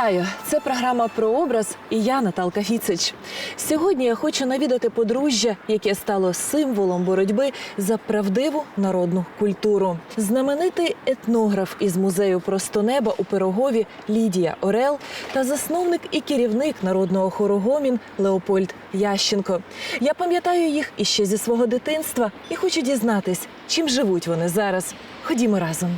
Вітаю! Це програма про образ і я Наталка Фіцич. Сьогодні я хочу навідати подружжя, яке стало символом боротьби за правдиву народну культуру. Знаменитий етнограф із музею Просто неба у Пирогові Лідія Орел та засновник і керівник народного хору Гомін Леопольд Ященко. Я пам'ятаю їх іще зі свого дитинства і хочу дізнатись, чим живуть вони зараз. Ходімо разом.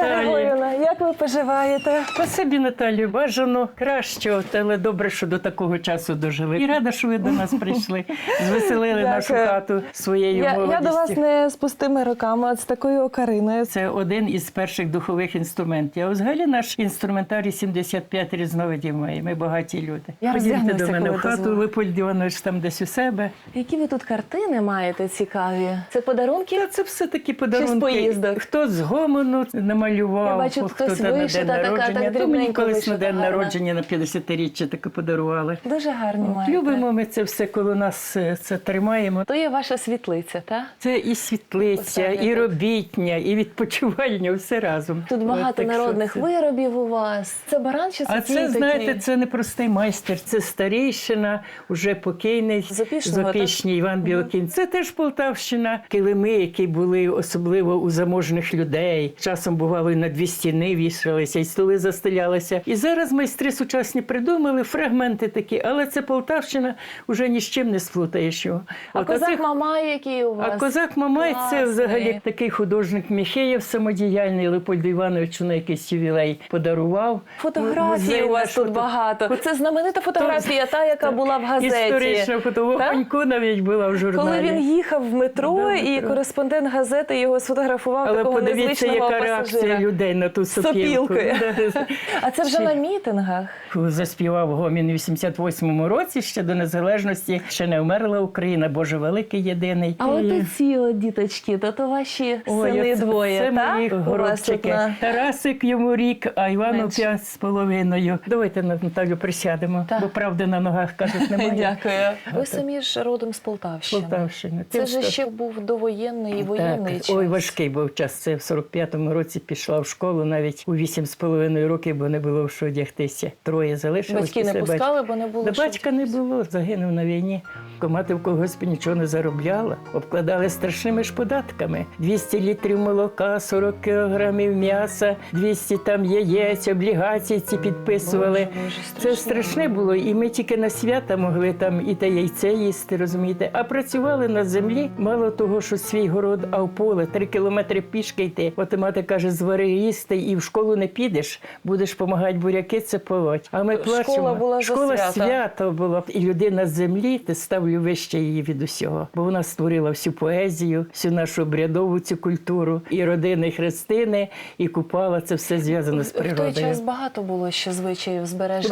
День, Лідія Наталія. Як ви поживаєте? Спасибі, Наталію, бажано кращого, але добре, що до такого часу дожили. І рада, що ви до нас прийшли. Звеселили нашу хату своєю Я, я до вас не з пустими руками, а з такою окариною. Це один із перших духових інструментів. А взагалі наш інструментарій 75 різновидів має. Ми багаті люди. Я Ходімте до мене в хату. Липольд Іванович там десь у себе. Які ви тут картини маєте цікаві? Це подарунки? Та це все такі подарунки. поїздок? Хто з гомону намалював, Я бачу, хто там на вишита день така, народження. так То мені дрібненько колись на вишита, день гарна. народження на 50-річчя таке подарували. Дуже гарні От, маєте. любимо ми це все, коли нас е, це тримаємо. То є ваша світлиця, так? Це і світлиця, Поставлю і робітня, і відпочивальня, все разом. Тут От, багато так що народних це- виробів у вас. Це баран чи А це це, знаєте, це не простий майстер, це старейшина, уже покійний З Опішного, так? Іван Білокін. Це теж Полтавщина. Килими, які були особливо у заможних людей. Часом бувало і на дві стіни вішалися, і столи застелялися. І зараз майстри сучасні придумали фрагменти такі, але це Полтавщина вже ні з чим не сплутаєш його. А От козак оцих- Мамай, який у вас? а козак Мамай це взагалі такий художник Міхеєв самодіяльний Лепольду Івановичу на якийсь ювілей подарував. Фотографії у вас тут фото- багато. Це знаменита фотографія, та, яка була в газеті. Історична фотовогоньку навіть була в журналі. Коли він їхав в метро, Да, і метро. кореспондент газети його сфотографував Але такого подивіться, яка пасажира. реакція людей на ту сопілку. Сопілкою. А це вже на мітингах. Заспівав Гомін у 88-му році, ще до незалежності, ще не вмерла Україна, Боже великий єдиний. А от ці от діточки, то то ваші сини двоє, це мої горобчики. Тарасик йому рік, а Івану п'ять з половиною. Давайте Наталю присядемо, бо правди на ногах кажуть немає. Дякую. Ви самі ж родом з Полтавщини. Полтавщина. Це ж ще був довоєнний і воєнний час. Ой, важкий був час. Це в 45-му році пішла в школу навіть у 8,5 років, бо не було в що одягтися. Троє залишилось. Батьки не пускали, бо не було що батька не було, загинув на війні. Мати в колгоспі нічого не заробляла, обкладали страшними ж податками. 200 літрів молока, 40 кілограмів м'яса, 200 там яєць, облігації ці підписували. Боже, Боже, Це страшне було, і ми тільки на свята могли там і те яйце їсти, розумієте. А працювали на землі. Мало того, що свій город, а в поле три кілометри пішки йти. От мати каже, звари їсти і в школу не підеш, будеш допомагати буряки це полоть. А ми Школа плачемо. була Школа свята. свято було. І людина з землі, ти ставлю вище її від усього. Бо вона створила всю поезію, всю нашу обрядову цю культуру, і родини, і хрестини, і купала. Це все зв'язано з В той природою. час багато було ще звичаїв Ви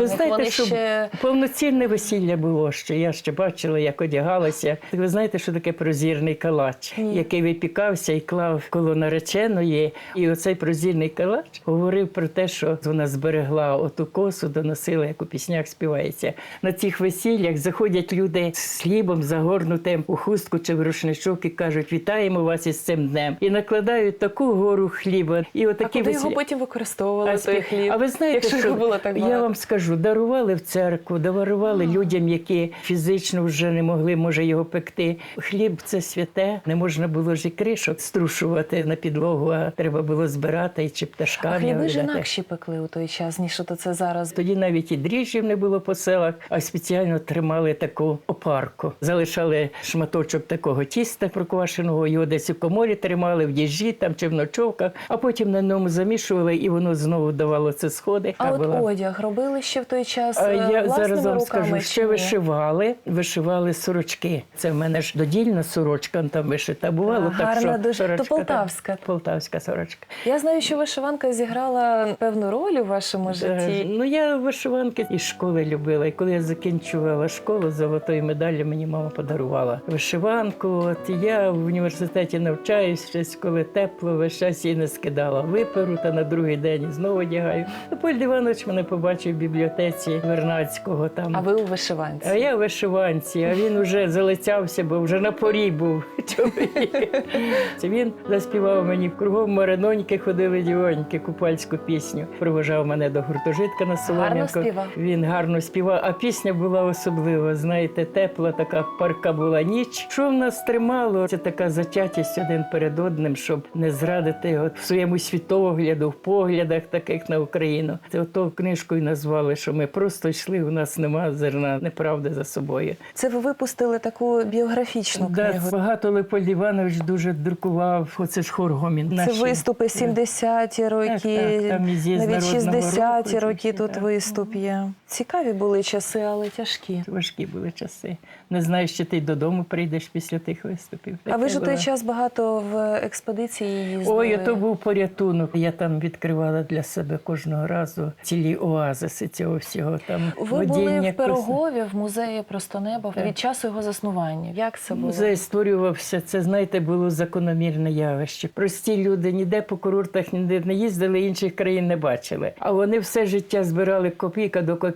знаєте, Вони що ще повноцінне весілля було ще. Я ще бачила, як одягалася. Ви знаєте, що таке прозірний калач, Ні. який випікався і клав коло нареченої. І оцей прозірний калач говорив про те, що вона зберегла оту косу, доносила, як у піснях співається. На цих весіллях заходять люди з хлібом, загорнутим у хустку чи в рушничок і кажуть: вітаємо вас із цим днем. І накладають таку гору хліба. І а отакі куди його потім використовували А, той хліб? а ви знаєте, якщо що було так я вам скажу, дарували в церкву, дарували людям, які фізично вже не могли, може, його пекти. Хліб це святе, не можна було ж і кришок струшувати на підлогу, а треба було збирати і чи А пташкам. хліби ж інакші пекли у той час, ніж то це зараз. Тоді навіть і дріжджів не було по селах, а спеціально тримали таку опарку. Залишали шматочок такого тіста проквашеного, його десь у коморі тримали в діжі там чи в ночовках, а потім на ньому замішували, і воно знову давало це сходи. А Та от була- одяг робили ще в той час А е, я зараз вам скажу, ще ні? вишивали, вишивали сорочки. Це в мене ж додільна сорочка там вишита. Бувало А, так, гарна що дуже. Сорочка, так, полтавська. полтавська сорочка. Я знаю, що вишиванка зіграла певну роль у вашому житті? Ну, я вишиванки із школи любила. І коли я закінчувала школу, золотої медалі мені мама подарувала вишиванку. От я в університеті навчаюсь, щось коли тепло, весь час її не скидала. Виперу та на другий день знову одягаю. Леопольд Іванович мене побачив в бібліотеці Вернацького там. А ви у вишиванці? А я в вишиванці, а він уже залицявся, бо вже на порі був він заспівав мені кругом мариноньки ходили дівоньки, купальську пісню. Провожав мене до гуртожитка на Солом'янку. співав? Він гарно співав, а пісня була особлива. Знаєте, тепла, така парка була ніч. Що в нас тримало? Це така затятість один перед одним, щоб не зрадити його в своєму світогляду, в поглядах таких на Україну. Це ото книжкою назвали, що ми просто йшли. У нас нема зерна неправди за собою. Це ви випустили таку біографічну Да, книгу. багато Леопольд Іванович дуже друкував. Оце ж хор гомін. Це Наші. виступи 70-ті роки, так, там і навіть народного 60-ті роки тут виступ є. Цікаві були часи, але тяжкі. Важкі були часи. Не знаєш, чи ти додому прийдеш після тих виступів. А ви ж у той час багато в експедиції їздили. Ой, то був порятунок. Я там відкривала для себе кожного разу цілі оазиси цього всього. Там Ви були в Пирогові в музеї Просто небо Так. від часу його заснування. Як це було? Музей створювався, це знаєте, було закономірне явище. Прості люди ніде по курортах ніде не їздили, інших країн не бачили. А вони все життя збирали копійка до копійки,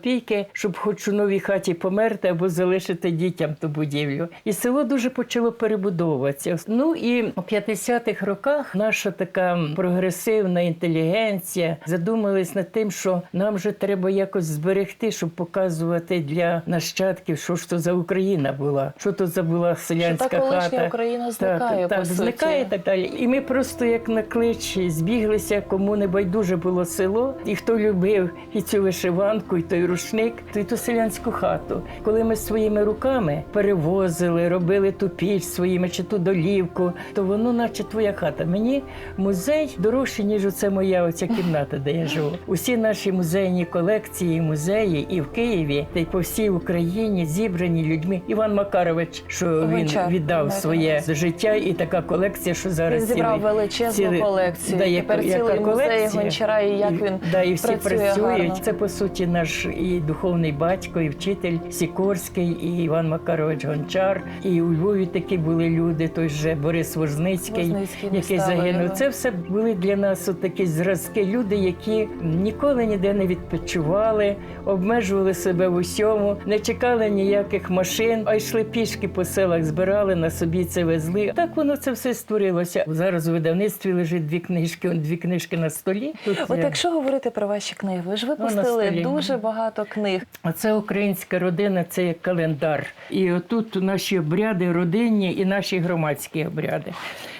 щоб хоч у новій хаті померти або залишити дітям ту будівлю. І село дуже почало перебудовуватися. Ну і у 50-х роках наша така прогресивна інтелігенція задумалась над тим, що нам же треба якось зберегти, щоб показувати для нащадків, що ж то за Україна була, що то за була селянська та колишня хата. Україна зникає, так, так, по суті. зникає і так далі. І ми просто як на клич збіглися, кому не байдуже було село, і хто любив і цю вишиванку, і той рушник, й ту селянську хату. Коли ми своїми руками перевозили, робили ту піч своїми чи ту долівку, то воно, наче твоя хата. Мені музей дорожче, ніж оце моя оця кімната, де я живу. Усі наші музейні колекції, музеї і в Києві, та й по всій Україні зібрані людьми. Іван Макарович, що він віддав своє життя, і така колекція, що зараз Він зібрав цілий- величезну цілий- колекцію. Да, Тепер цілий музей колекція. Гончара, і як він да, і всі працює працюють. гарно. Це по суті наш і духовний батько, і вчитель Сікорський, і Іван Макарович Гончар. І у Львові такі були люди. Той же Борис Возницький, Возницький, який загинув. його. Це все були для нас от такі зразки. Люди, які ніколи ніде не відпочивали, обмежували себе в усьому, не чекали ніяких машин, а йшли пішки по селах, збирали на собі це везли. Так воно це все створилося. Зараз у видавництві лежить дві книжки, дві книжки на столі. Тут От якщо говорити про ваші книги, ви ж випустили столі. дуже багато книг. Оце українська родина, це як календар. І отут наші обряди родинні і наші громадські обряди.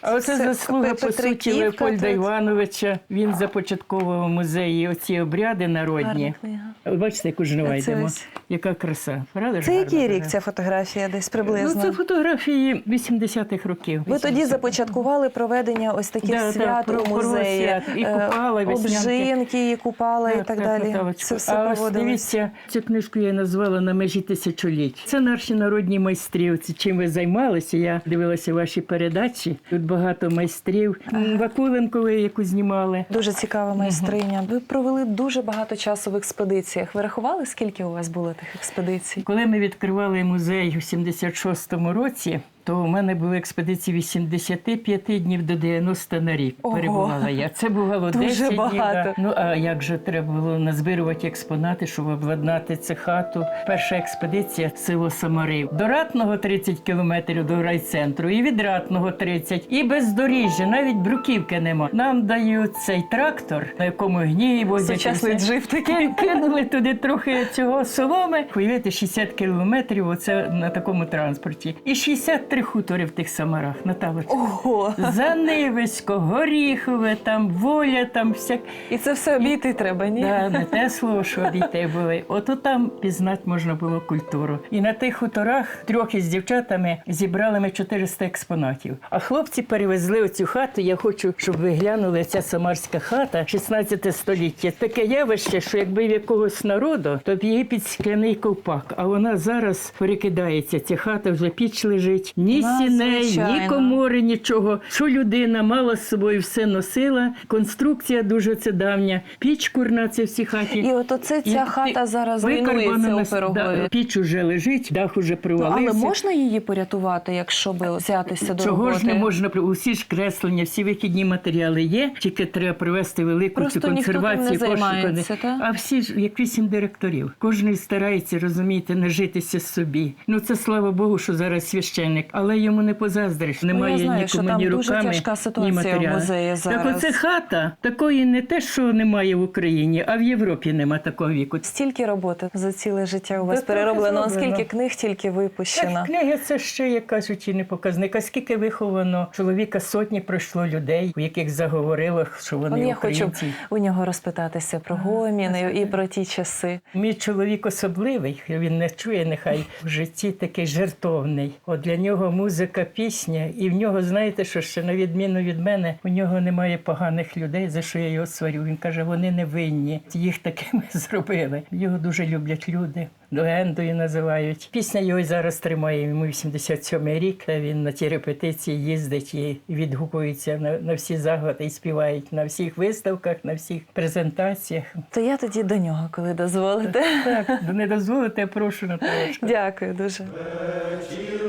А оце Це заслуга по суті Леопольда. Івановича. Він започатковував музеї оці обряди народні. Гарна. Бачите, яку жнива А це йдемо. ось. Яка краса. Правда Це який рік ця фотографія десь Ну, приблизно? це фотографії 80-х років. Ви тоді 80-х. започаткували проведення ось таких Да, да, свят у музеї. свят. І Е, купала, обжинки, і купала і так далі. Наталочко. Це все а ось цю книжку я назвала на межі тисячоліть. Це наші народні майстри. Оці чим ви займалися? Я дивилася ваші передачі. Тут багато майстрів. Вакуленко, ви яку знімали. Дуже цікава майстриня. Ви провели дуже багато часу в експедиціях. Ви рахували, скільки у вас було тих експедицій? Коли ми відкривали музей у 76-му році, то у мене були експедиції від 75 днів до 90 на рік. Ого. Перебувала я. Це бувало Дуже 10 багато. да. Ну а як же треба було назбирувати експонати, щоб обладнати цю хату? Перша експедиція село Самарив. До Ратного 30 кілометрів до райцентру, і від Ратного 30, і бездоріжжя, навіть бруківки нема. Нам дають цей трактор, на якому гній возять. Сучасний джип такий. Кинули туди трохи цього соломи. Уявляєте, 60 кілометрів оце на такому транспорті. І 63 хутори в тих самарах, на Наталочка. Ого! Занивисько, Горіхове, там воля, там всяк. І це все обійти треба, ні? Да, не те слово, що обійти були. Ото там пізнати можна було культуру. І на тих хуторах трьох із дівчатами зібрали ми 400 експонатів. А хлопці перевезли оцю хату. Я хочу, щоб ви глянули ця самарська хата 16 століття. Таке явище, що якби в якогось народу, то б її під скляний ковпак. А вона зараз перекидається. Ця хата вже піч лежить. Ні сіней, ні комори, нічого. Що людина мала з собою, все носила. Конструкція дуже це давня. Піч курна, це всі хаті. І от оце ця І хата зараз руйнується у Пирогові. Да, піч уже лежить, дах уже Ну, але можна її порятувати, якщо би взятися до Чого роботи? ж не можна усі ж креслення, всі вихідні матеріали є, тільки треба привести велику Просто цю ніхто тим не консервацію. займається, та? А всі ж як вісім директорів. Кожен старається розумієте, нажитися собі. Ну це слава Богу, що зараз священник, але йому не позаздриш. Немає Ну, знаю, ні що там ні дуже руками, тяжка ні ситуація в матеріалу. музеї Так зараз. оце хата такої не те, що немає в Україні, а в Європі нема такого віку. Стільки роботи за ціле життя у вас Та перероблено. Скільки книг тільки випущено. Так, книги це ще, як кажуть, і не показник. А скільки виховано чоловіка сотні пройшло людей, у яких заговорило, що Он вони я хочу у нього розпитатися про гоміни і про ті часи. Мій чоловік особливий, він не чує, нехай в житті такий жертовний. От для нього музика, пісня, і в нього, знаєте, що ще на відміну від мене, у нього немає поганих людей, за що я його сварю. Він каже, вони не винні. Їх такими зробили. Його дуже люблять люди. Легендою називають. Пісня його зараз тримає. Йому 87 рік. Він на ті репетиції їздить і відгукується на, на всі заходи і співають на всіх виставках, на всіх презентаціях. То я тоді до нього, коли дозволите. Так, не дозволите, я прошу на. Дякую дуже. Лідія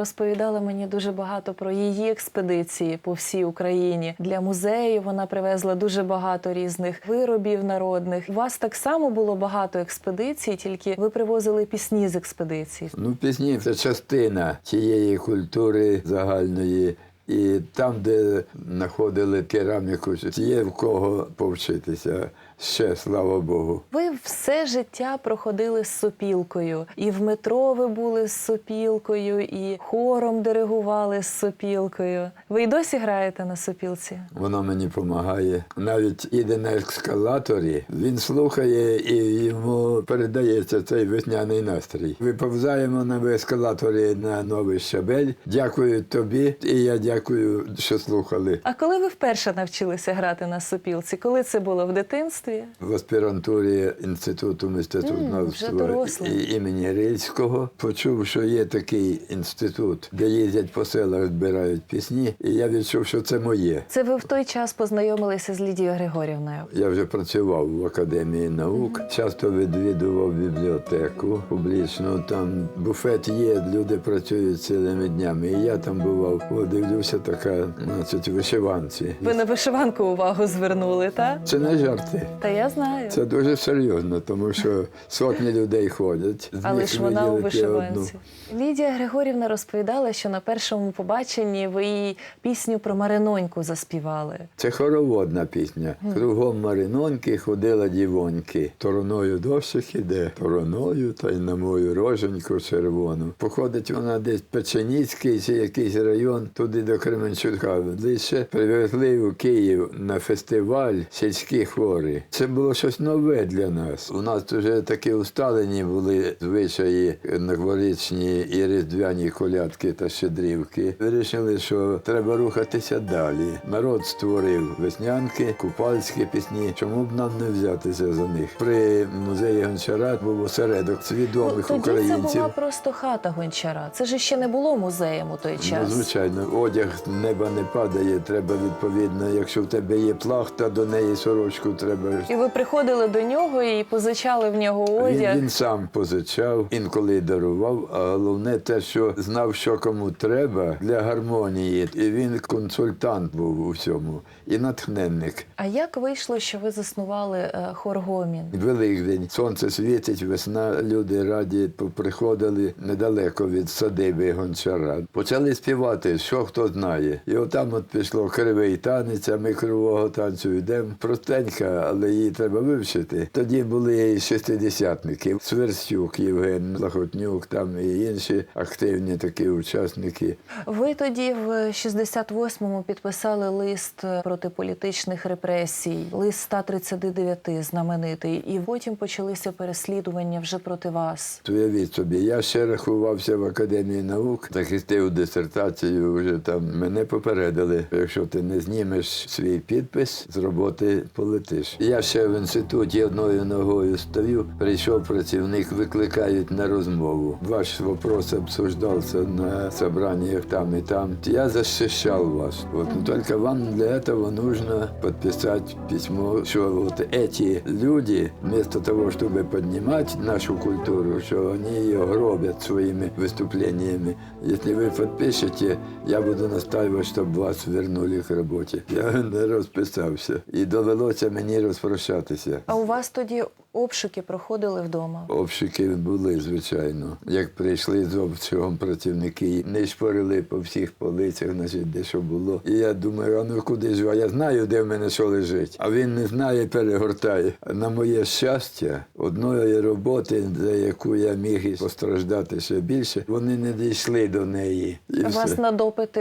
розповідала мені дуже багато про її експедиції по всій Україні. Для музею вона привезла дуже багато різних виробів народних. У вас так само було багато експедицій, тільки ви привозили пісні з експедицій. Ну, пісні це частина тієї культури загальної. І там, де знаходили кераміку, є в кого повчитися. Ще, слава Богу. Ви все життя проходили з сопілкою, і в метро ви були з сопілкою, і хором диригували з сопілкою. Ви й досі граєте на сопілці? Воно мені допомагає. Навіть іде на ескалаторі, він слухає і йому передається цей весняний настрій. Виповзаємо на ескалаторі на новий щабель. Дякую тобі, і я дякую, що слухали. А коли ви вперше навчилися грати на сопілці? Коли це було в дитинстві? В аспірантурі інституту М, вже мистецтвознавства дорослий. і імені Рильського почув, що є такий інститут, де їздять по селах, збирають пісні, і я відчув, що це моє. Це ви в той час познайомилися з Лідією Григорівною. Я вже працював в академії наук, часто відвідував бібліотеку публічну. Там буфет є, люди працюють цілими днями. І я там бував. О, дивлюся, така, значить, вишиванці. Ви на вишиванку увагу звернули, так? Це не жарти. Та я знаю. Це дуже серйозно, тому що сотні людей ходять. З Але ж вона у одну. вишиванці. Лідія Григорівна розповідала, що на першому побаченні ви їй пісню про Мариноньку заспівали. Це хороводна пісня. Кругом мариноньки ходила дівоньки. Тороною дощик іде, тороною та й на мою роженьку червону. Походить вона десь Печеніцький чи якийсь район, туди до Кременчука. Лише привезли у Київ на фестиваль сільські хори. Це було щось нове для нас. У нас вже такі усталені були звичаї новорічні і різдвяні колядки та щедрівки. Вирішили, що треба рухатися далі. Народ створив веснянки, купальські пісні. Чому б нам не взятися за них? При музеї Гончара був осередок свідомих Ну, тоді це була просто хата гончара. Це ж ще не було музеєм у той Ну, час. звичайно, одяг неба не падає. Треба відповідно. Якщо в тебе є плахта, до неї сорочку треба. І ви приходили до нього і позичали в нього одяг. він сам позичав, інколи й дарував. А головне те, що знав, що кому треба для гармонії. І він консультант був у всьому і натхненник. А як вийшло, що ви заснували е, хор Гомін? Великдень, сонце світить, весна, люди раді приходили недалеко від садиби гончара. Почали співати, що хто знає. І отам от пішло кривий танець, а ми кривого танцю йдемо. Простенька, але її треба вивчити. Тоді були і шестидесятники. Сверстюк, Євген Лахотнюк, там і інші активні такі учасники. Ви тоді в 68-му підписали лист проти політичних репресій, лист 139 знаменитий, і потім почалися переслідування вже проти вас. Уявіть собі, я ще рахувався в академії наук, захистив дисертацію. Вже там мене попередили. Якщо ти не знімеш свій підпис, з роботи полетиш. Я ще в інституті одною ногою стою. Прийшов працівник, викликають на розмову. Ваш вопрос обсуждався на собраннях там і там. Я защищал вас. Вот, но только вам для этого нужно подписать письмо, что вот эти люди, вместо того, чтобы поднимать нашу культуру, что они ее гробят своими выступлениями. Если вы подпишете, я буду настаивать, чтобы вас вернули к работе. Я не розписався. І довелося мені розпрощатися. А у вас тоді обшуки проходили вдома? Обшуки були, звичайно. Як прийшли з обшуком працівники, не шпорили по всіх полицях, значить, де що було. І я думаю, а ну куди ж? А я знаю, де в мене що лежить. А він не знає, перегортає. На моє щастя, одної роботи, за яку я міг і постраждати ще більше, вони не дійшли до неї. І Вас все. на допити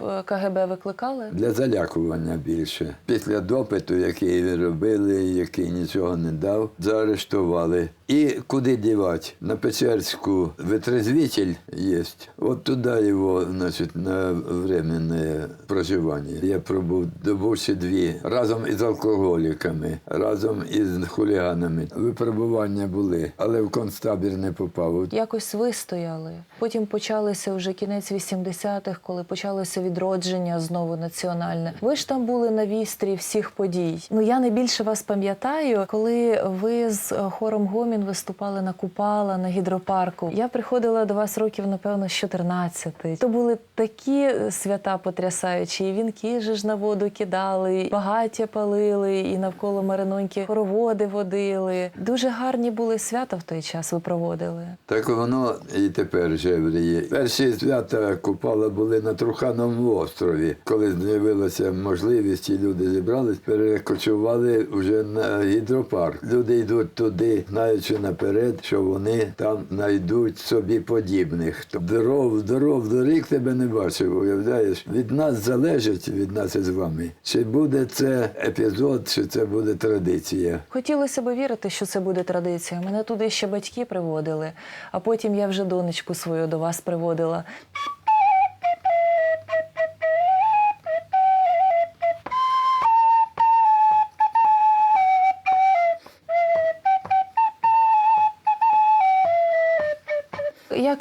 в е, КГБ викликали? Для залякування більше. Після допиту, який робили, який нічого не дав, Estou do vale І куди дівати? На Печерську витрезвитель є. От туди його, значить, на временне проживання. Я пробув добу чи дві разом із алкоголіками, разом із хуліганами. Випробування були, але в концтабір не попав. Якось вистояли. Потім почалися вже кінець 80-х, коли почалося відродження знову національне. Ви ж там були на вістрі всіх подій. Ну я найбільше вас пам'ятаю, коли ви з е, хором Гомін виступали на Купала на гідропарку. Я приходила до вас років, напевно, з 14. То були такі е, свята потрясаючі. І вінки же ж на воду кидали, і багаття палили, і навколо Мариноньки хороводи водили. Дуже гарні були свята в той час. Ви проводили. Так воно і тепер жевріє. Перші свята Купала були на Трухановому острові. Коли з'явилася можливість, і люди зібрались, перекочували вже на гідропарк. Люди йдуть туди, знаючи наперед, що вони там знайдуть собі подібних. То Здоров, здоров, до рік тебе не бачив, уявляєш? Від нас залежить, від нас із вами. Чи буде це епізод, чи це буде традиція. Хотілося б вірити, що це буде традиція. Мене туди ще батьки приводили, а потім я вже донечку свою до вас приводила.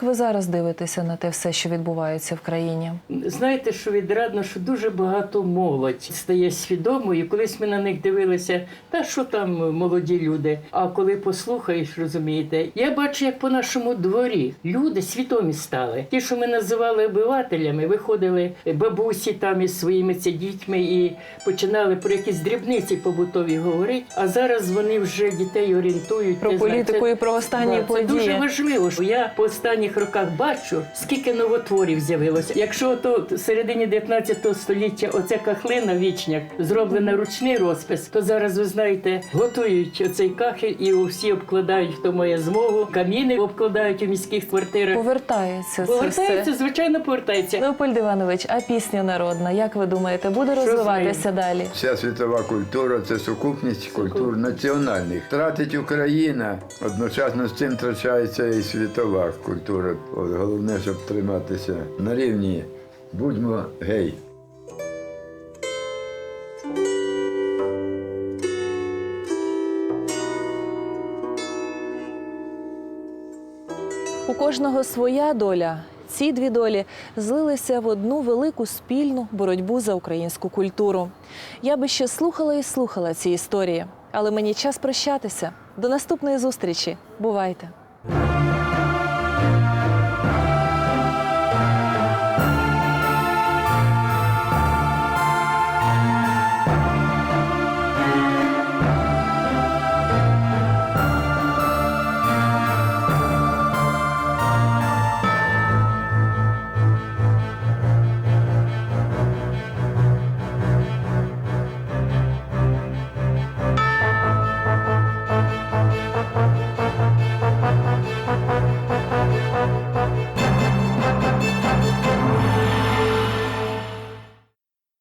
Ви зараз дивитеся на те все, що відбувається в країні? Знаєте, що відрадно, що дуже багато молодь стає свідомою. Колись ми на них дивилися, та що там молоді люди. А коли послухаєш, розумієте, я бачу, як по нашому дворі люди свідомі стали. Ті, що ми називали обивателями, виходили бабусі там із своїми ці дітьми і починали про якісь дрібниці побутові говорити. А зараз вони вже дітей орієнтують Про політику це- і про останні Да, події. Це дуже важливо. що Я по останніх роках бачу, скільки новотворів з'явилося. Якщо то в середині 19 століття оця кахлина вічняк зроблена ручний розпис, то зараз ви знаєте, готують оцей кахель і всі обкладають, хто має змогу. Каміни обкладають у міських квартирах. Повертається це Повертається, все. звичайно, повертається. Леопольд Іванович, а пісня народна, як ви думаєте, буде Що розвиватися далі? Вся світова культура це сукупність культур національних. Тратить Україна, одночасно з цим втрачається і світова культура. От головне, щоб триматися на рівні. Будьмо гей. У кожного своя доля. Ці дві долі злилися в одну велику спільну боротьбу за українську культуру. Я би ще слухала і слухала ці історії, але мені час прощатися. До наступної зустрічі. Бувайте!